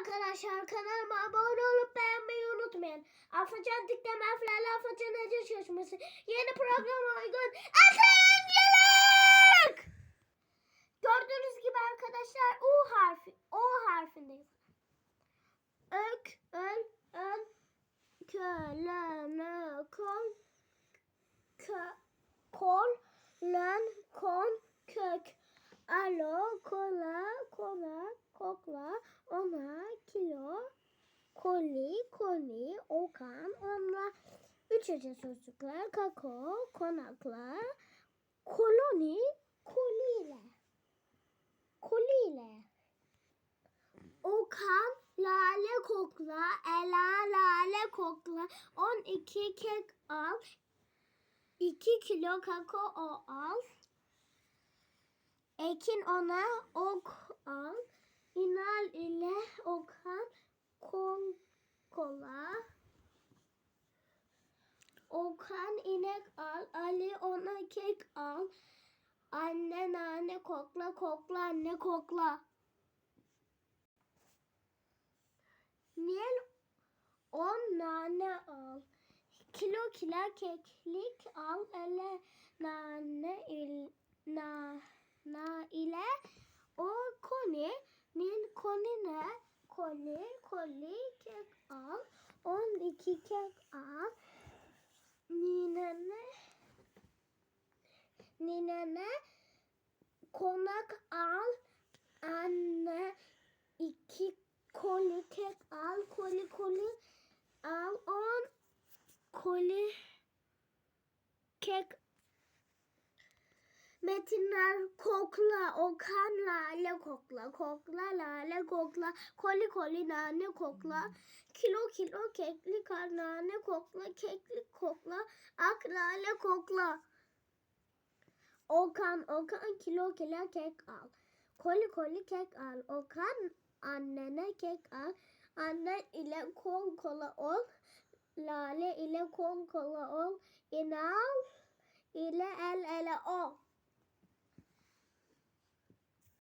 arkadaşlar kanalıma abone olup beğenmeyi unutmayın. Afacan Dikdem Eflerle Afacan Ece Çalışması yeni program uygun atlayıncılık. Gördüğünüz gibi arkadaşlar U harfi O harfindeyiz. Ök, öl, ön, kölene, kol, kö, kol, lön, kon, kök. Alo, kola, kola, kokla, koli, koli, okan, onla. Üç hece sözcükler, kako, konakla, koloni, koliyle. Koliyle. Okan, lale kokla, ela lale kokla, 12 kek al, 2 kilo kakao al, Ekin ona ok al, İnal kola. Okan inek al, Ali ona kek al. Anne nane kokla, kokla anne kokla. Nil on nane al. Kilo kila keklik al, ele nane il, na, na ile o koni nil koni ne koni koli kek al. 12 kek al. Ninene ninene konak al. Anne iki koli kek al. Koli koli al. On koli kek Metinler kokla, Okan lale kokla, kokla lale kokla, koli koli nane kokla, kilo kilo kekli kar nane kokla, kekli kokla, ak lale kokla. Okan, Okan kilo kilo kek al. Koli koli kek al. Okan annene kek al. Annen ile kol kola ol. Lale ile kol kola ol. İnal ile el ele ol.